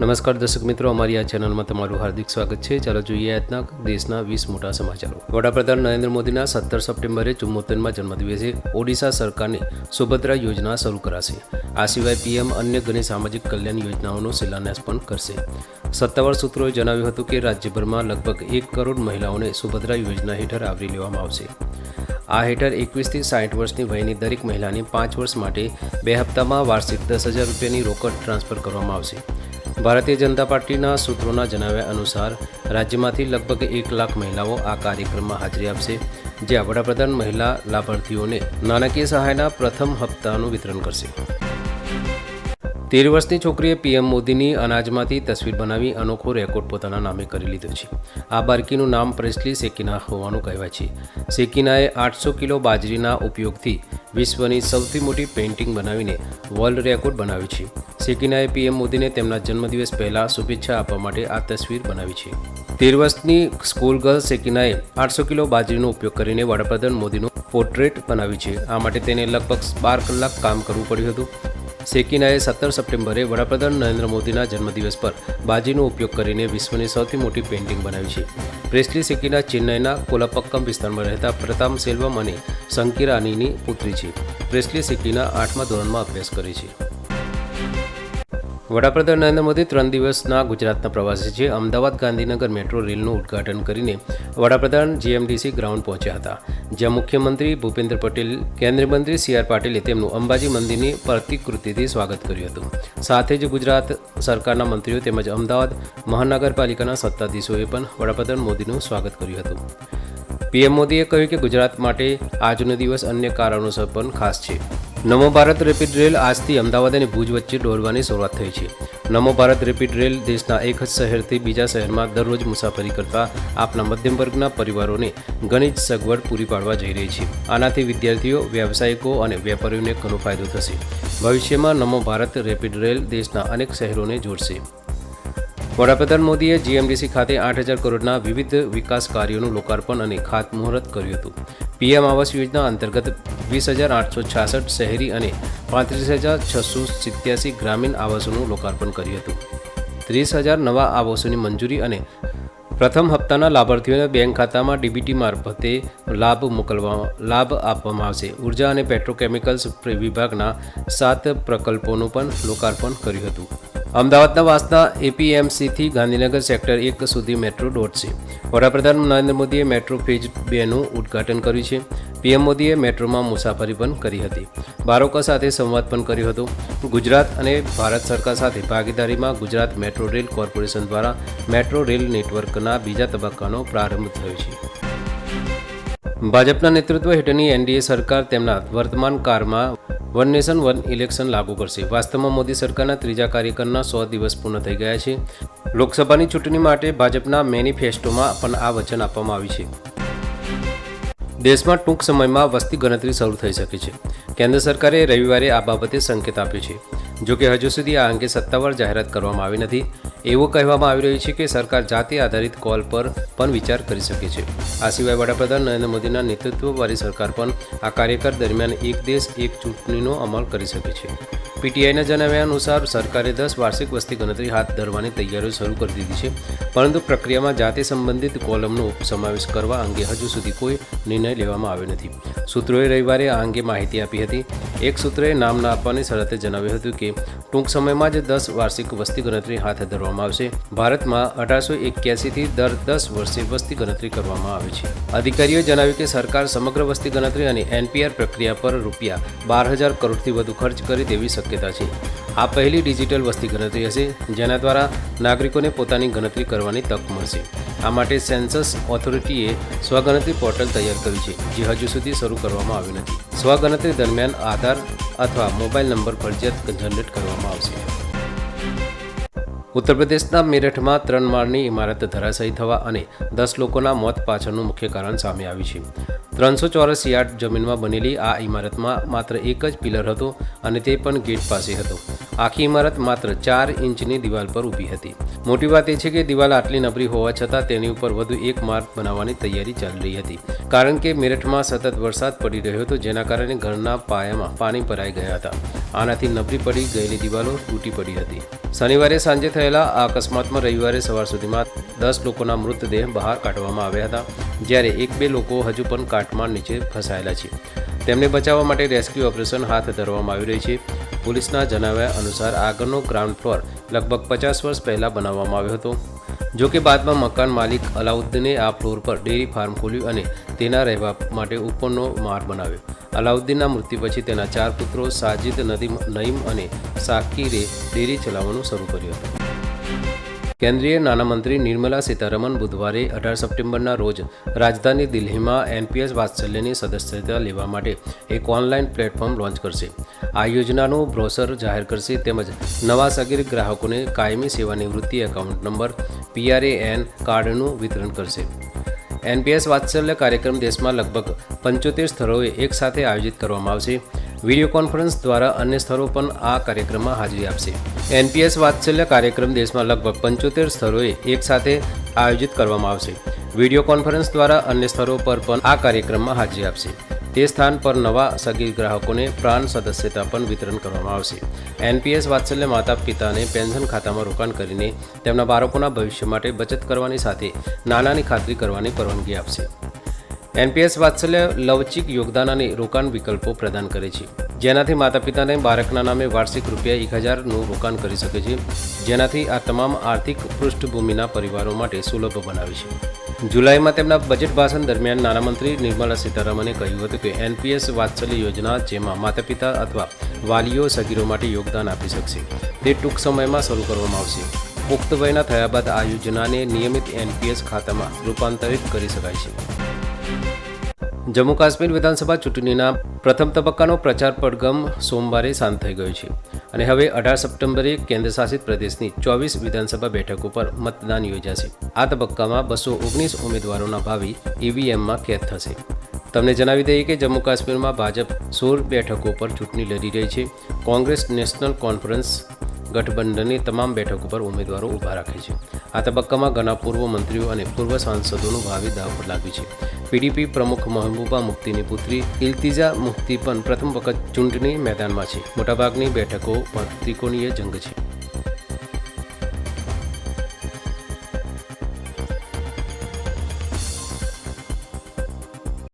નમસ્કાર દર્શક મિત્રો, અમારી આ ચેનલમાં તમારું હાર્દિક સ્વાગત છે. ચાલો જોઈએ આજના દેશના વીસ મોટા સમાચારો. વડાપ્રધાન નરેન્દ્ર મોદીના સત્તર સપ્ટેમ્બરે ચુમ્મોતેરમાં જન્મદિવસે ઓડિશા સરકારની સુભદ્રા યોજના શરૂ કરાશે. આ સિવાય પીએમ અન્ય ઘણી સામાજિક કલ્યાણ યોજનાઓનો શિલાન્યાસ પણ કરશે. સત્તાવાર સૂત્રોએ જણાવ્યું હતું કે, રાજ્યભરમાં લગભગ એક કરોડ મહિલાઓને સુભદ્રા યોજના હેઠળ આવરી લેવામાં આવશે. આ હેઠળ એકવીસથી સાઠ વર્ષની વયની દરેક મહિલાને પાંચ વર્ષ માટે બે હપ્તામાં વાર્ષિક દસ હજાર રૂપિયાની રોકડ ટ્રાન્સફર કરવામાં આવશે. ભારતીય જનતા પાર્ટીના સૂત્રોના જણાવ્યા અનુસાર, રાજ્યમાંથી લગભગ એક લાખ મહિલાઓ આ કાર્યક્રમમાં હાજરી આપશે, જ્યાં વડાપ્રધાન મહિલા લાભાર્થીઓને નાણાકીય સહાયના પ્રથમ હપ્તાનું વિતરણ કરશે. તેર વર્ષની છોકરીએ પીએમ મોદીની અનાજમાંથી તસવીર બનાવી અનોખો રેકોર્ડ પોતાના નામે કરી લીધો છે. આ બાળકીનું નામ પ્રેસ્લી સેકિના હોવાનું કહેવાય છે. સેકિનાએ આઠસો કિલો બાજરીના ઉપયોગથી વિશ્વની સૌથી મોટી પેઇન્ટિંગ બનાવીને વર્લ્ડ રેકોર્ડ બનાવ્યો છે. સેકિનાએ પીએમ મોદીને તેમના જન્મદિવસ પહેલાં શુભેચ્છા આપવા માટે આ તસવીર બનાવી છે. તેર વર્ષની સ્કૂલ ગર્લ સેકિનાએ આઠસો કિલો બાજરીનો ઉપયોગ કરીને વડાપ્રધાન મોદીનું પોર્ટ્રેટ બનાવ્યું છે. આ માટે તેને લગભગ બાર કલાક કામ કરવું પડ્યું હતું. સેકિનાએ સત્તર સપ્ટેમ્બરે વડાપ્રધાન નરેન્દ્ર મોદીના જન્મદિવસ પર બાજીનો ઉપયોગ કરીને વિશ્વની સૌથી મોટી પેઇન્ટિંગ બનાવી છે. પ્રેસ્લી સેકિના ચેન્નઈના કોલાપક્કમ વિસ્તારમાં રહેતા પ્રતામ સેલ્વમ અને સંકિરાનીની પુત્રી છે. પ્રેસ્લી સેકિના આઠમા ધોરણમાં અભ્યાસ કરે છે. વડાપ્રધાન નરેન્દ્ર મોદી ત્રણ દિવસના ગુજરાતના પ્રવાસે છે. અમદાવાદ ગાંધીનગર મેટ્રો રેલનું ઉદ્ઘાટન કરીને વડાપ્રધાન જીએમડીસી ગ્રાઉન્ડ પહોંચ્યા હતા. જ્યાં મુખ્યમંત્રી ભૂપેન્દ્ર પટેલ, કેન્દ્રીય મંત્રી સી આર પાટીલે તેમનું અંબાજી મંદિરની પ્રતિકૃતિથી સ્વાગત કર્યું હતું. સાથે જ ગુજરાત સરકારના મંત્રીઓ તેમજ અમદાવાદ મહાનગરપાલિકાના સત્તાધીશોએ પણ વડાપ્રધાન મોદીનું સ્વાગત કર્યું હતું. પીએમ મોદીએ કહ્યું કે ગુજરાત માટે આજનો દિવસ અન્ય કારણોસર પણ ખાસ છે. નમો ભારત રેપિડ રેલ આજથી અમદાવાદ અને ભુજ વચ્ચે દોડવાની શરૂઆત થઈ છે. નમો ભારત રેપિડ રેલ દેશના એક જ શહેરથી બીજા શહેરમાં દરરોજ મુસાફરી કરતા આપના મધ્યમ વર્ગના પરિવારોને ઘણી જ સગવડ પૂરી પાડવા જઈ રહી છે. આનાથી વિદ્યાર્થીઓ, વ્યાવસાયિકો અને વેપારીઓને ઘણો ફાયદો થશે. ભવિષ્યમાં નમો ભારત રેપિડ રેલ દેશના અનેક શહેરોને જોડશે. વડાપ્રધાન મોદીએ જીએમડીસી ખાતે આઠ હજાર કરોડના વિવિધ વિકાસ કાર્યોનું લોકાર્પણ અને ખાતમુહૂર્ત કર્યું હતું. પીએમ આવાસ યોજના અંતર્ગત વીસ હજાર આઠસો છાસઠ શહેરી અને પાંત્રીસ હજાર છસો સિત્યાસી ગ્રામીણ આવાસોનું લોકાર્પણ કર્યું હતું. ત્રીસ હજાર નવા આવાસોની મંજૂરી અને પ્રથમ હપ્તાના લાભાર્થીઓને બેંક ખાતામાં ડીબીટી મારફતે લાભ મોકલવા, લાભ આપવામાં આવશે. ઊર્જા અને પેટ્રોકેમિકલ્સ વિભાગના સાત પ્રકલ્પોનું પણ લોકાર્પણ કર્યું હતું. અમદાવાદના વાસના એપીએમસીથી ગાંધીનગર સેક્ટર એક સુધી મેટ્રો દોડશે વડાપ્રધાન નરેન્દ્ર મોદીએ મેટ્રો ફેઝ બેનું ઉદ્ઘાટન કર્યું છે. પીએમ મોદીએ મેટ્રોમાં મુસાફરી પણ કરી હતી. બાળકો સાથે સંવાદ પણ કર્યો હતો. ગુજરાત અને ભારત સરકાર સાથે ભાગીદારીમાં ગુજરાત મેટ્રો રેલ કોર્પોરેશન દ્વારા મેટ્રો રેલ નેટવર્કના બીજા તબક્કાનો પ્રારંભ થયો છે. ભાજપના નેતૃત્વ હેઠળની એનડીએ સરકાર તેમના વર્તમાન કાળમાં વન નેશન, વન ઇલેક્શન લાગુ કરશે. વાસ્તવમાં મોદી સરકારના ત્રીજા કાર્યક્રમના સો દિવસ પૂર્ણ થઈ ગયા છે. લોકસભાની ચૂંટણી માટે ભાજપના મેનિફેસ્ટોમાં પણ આ વચન આપવામાં આવ્યું છે. દેશમાં ટૂંક સમયમાં વસ્તી ગણતરી શરૂ થઈ શકે છે. કેન્દ્ર સરકારે રવિવારે આ બાબતે સંકેત આપ્યો છે. જોકે હજુ સુધી આ અંગે સત્તાવાર જાહેરાત કરવામાં આવી નથી. એવું કહેવામાં આવી રહ્યું છે કે સરકાર જાતિ આધારિત કોલ પર પણ વિચાર કરી શકે છે. આ સિવાય વડાપ્રધાન નરેન્દ્ર મોદીના નેતૃત્વવાળી સરકાર પણ આ કાર્યકાળ દરમિયાન એક દેશ, એક ચૂંટણીનો અમલ કરી શકે છે. પીટીઆઈના જણાવ્યા અનુસાર સરકારે દસ વાર્ષિક વસ્તી ગણતરી હાથ ધરવાની તૈયારીઓ શરૂ કરી દીધી છે, પરંતુ પ્રક્રિયામાં જાતિ સંબંધિત કોલમનો સમાવેશ કરવા અંગે હજુ સુધી કોઈ નિર્ણય લેવામાં આવ્યો નથી. સૂત્રોએ રવિવારે આ અંગે માહિતી આપી હતી. એક સૂત્રએ નામ ના આપવાની શરતે જણાવ્યું હતું કે ટૂંક સમયમાં જ દસ વાર્ષિક વસ્તી ગણતરી હાથ ધરવામાં આવશે. ભારતમાં અઢારસો એક્યાસીથી દર દસ વર્ષે વસ્તી ગણતરી કરવામાં આવે છે. અધિકારીઓએ જણાવ્યું કે સરકાર સમગ્ર વસ્તી ગણતરી અને એનપીઆર પ્રક્રિયા પર રૂપિયા બાર હજાર કરોડથી વધુ ખર્ચ કરે તેવી શક્યતા છે. આ પહેલી ડિજિટલ વસ્તી ગણતરી હશે, જેના દ્વારા નાગરિકોને પોતાની ગણતરી કરવાની તક મળશે. આ માટે સેન્સસ ઓથોરિટીએ સ્વગણતરી પોર્ટલ તૈયાર કર્યું છે, જે હજુ સુધી શરૂ કરવામાં આવ્યું નથી. સ્વગણતરી દરમિયાન આધાર અથવા મોબાઈલ નંબર ફરજિયાત જનરેટ કરવામાં આવશે. ઉત્તર પ્રદેશના મેરઠમાં ત્રણ માળની ઇમારત ધરાશાયી થવા અને દસ લોકોના મોત પાછળનું મુખ્ય કારણ સામે આવ્યું છે. ત્રણસો ચોરસ યાર્ડ જમીનમાં બનેલી આ ઇમારતમાં માત્ર એક જ પિલર હતો અને તે પણ ગેટ પાસે હતો. આખી ઇમારત માત્ર ચાર ઇંચની દિવાલ પર ઊભી હતી. મોટી વાત એ છે કે દિવાલ આટલી નબળી હોવા છતાં તેની ઉપર વધુ એક માર્ગ બનાવવાની તૈયારી ચાલી રહી હતી. કારણ કે મેરઠમાં સતત વરસાદ પડી રહ્યો હતો, જેના કારણે ઘરના પાયામાં પાણી ભરાઈ ગયા હતા. આનાથી નબળી પડી ગયેલી દિવાલો તૂટી પડી હતી. શનિવારે સાંજે થયેલા આ અકસ્માતમાં રવિવારે સવાર સુધીમાં દસ લોકોના મૃતદેહ બહાર કાઢવામાં આવ્યા હતા, જ્યારે એક બે લોકો હજુ પણ કાટમાળ નીચે ફસાયેલા છે. તેમને બચાવવા માટે રેસ્ક્યુ ઓપરેશન હાથ ધરવામાં આવી રહી છે. પોલીસના જણાવ્યા અનુસાર આગળનો ગ્રાઉન્ડ ફ્લોર લગભગ પચાસ વર્ષ પહેલાં બનાવવામાં આવ્યો હતો. જો કે બાદમાં મકાન માલિક અલાઉદ્દીને આ ફ્લોર પર ડેરી ફાર્મ ખોલ્યું અને તેના રહેવા માટે ઉપરનો માળ બનાવ્યો. અલાઉદ્દીનના મૃત્યુ પછી તેના ચાર પુત્રો સાજિદ નદીમ નઈમ અને સાકીરે ડેરી ચલાવવાનું શરૂ કર્યું હતું. કેન્દ્રીય નાણામંત્રી નિર્મલા સીતારમણ બુધવારે અઢાર સપ્ટેમ્બરના રોજ રાજધાની દિલ્હીમાં એનપીએસ વાત્સલ્યની સદસ્યતા લેવા માટે એક ઓનલાઈન પ્લેટફોર્મ લોન્ચ કરશે. આ યોજનાનું બ્રોસર જાહેર કરશે તેમજ નવા સગીર ગ્રાહકોને કાયમી સેવાનિવૃત્તિ એકાઉન્ટ નંબર, પીઆરએએન કાર્ડનું વિતરણ કરશે. એનપીએસ વાત્સલ્ય કાર્યક્રમ દેશમાં લગભગ પંચોતેર સ્થળોએ એકસાથે આયોજિત કરવામાં આવશે. વીડિયો કોન્ફરન્સ દ્વારા અન્ય સ્થળો પણ આ કાર્યક્રમમાં હાજરી આપશે. એનપીએસ વાત્સલ્ય કાર્યક્રમ દેશમાં લગભગ પંચોતેર સ્થળોએ એકસાથે આયોજિત કરવામાં આવશે. વીડિયો કોન્ફરન્સ દ્વારા અન્ય સ્થળો પર પણ આ કાર્યક્રમમાં હાજરી આપશે. તે સ્થાન પર નવા સગીર ગ્રાહકોને પ્રાણ સદસ્યતા પણ વિતરણ કરવામાં આવશે. એનપીએસ વાત્સલ્ય માતા પિતાને પેન્શન ખાતામાં રોકાણ કરીને તેમના બાળકોના ભવિષ્ય માટે બચત કરવાની સાથે નાણાંની ખાતરી કરવાની પરવાનગી આપશે. એનપીએસ વાત્સલ્ય લવચિક યોગદાન અને રોકાણ વિકલ્પો પ્રદાન કરે છે. જેનાથી માતા પિતાને બાળકના નામે વાર્ષિક રૂપિયા એક હજારનું રોકાણ કરી શકે છે. જેનાથી આ તમામ આર્થિક પૃષ્ઠભૂમિના પરિવારો માટે સુલભ બનાવે છે. જુલાઈમાં તેમના બજેટ ભાષણ દરમિયાન નાણામંત્રી નિર્મલા સીતારામને કહ્યું હતું કે એનપીએસ વાત્સલ્ય યોજના જેમાં માતા પિતા અથવા વાલીઓ સગીરો માટે યોગદાન આપી શકશે. તે ટૂંક સમયમાં શરૂ કરવામાં આવશે. પુખ્ત વયના થયા બાદ આ યોજનાને નિયમિત એનપીએસ ખાતામાં રૂપાંતરિત કરી શકાય છે. જમ્મુ કાશ્મીર વિધાનસભા ચૂંટણીના પ્રથમ તબક્કાનો પ્રચાર પડગમ સોમવારે શાંત થઈ ગયો છે. અને હવે અઢાર સપ્ટેમ્બરે કેન્દ્રશાસિત પ્રદેશની ચોવીસ વિધાનસભા બેઠકો ઉપર મતદાન યોજાશે. આ તબક્કામાં બસો ઓગણીસ ઉમેદવારોના ભાવિ ઈવીએમમાં કેદ થશે. તમને જણાવી દઈએ કે જમ્મુ કાશ્મીરમાં ભાજપ સોળ બેઠકો પર ચૂંટણી લડી રહી છે. કોંગ્રેસ નેશનલ કોન્ફરન્સ ગઠબંધનની તમામ બેઠકો પર ઉમેદવારો ઊભા રાખે છે. આ તબક્કામાં ઘણા પૂર્વ મંત્રીઓ અને પૂર્વ સાંસદોનું ભાવિ દાવ પર લાગ્યું છે. પીડીપી પ્રમુખ મહેબૂબા મુફ્તીની પુત્રી ઇલ્તિજા મુફ્તી પણ પ્રથમ વખત ચૂંટણી મેદાનમાં છે. મોટાભાગની બેઠકો પર ત્રિકોણીય જંગ છે.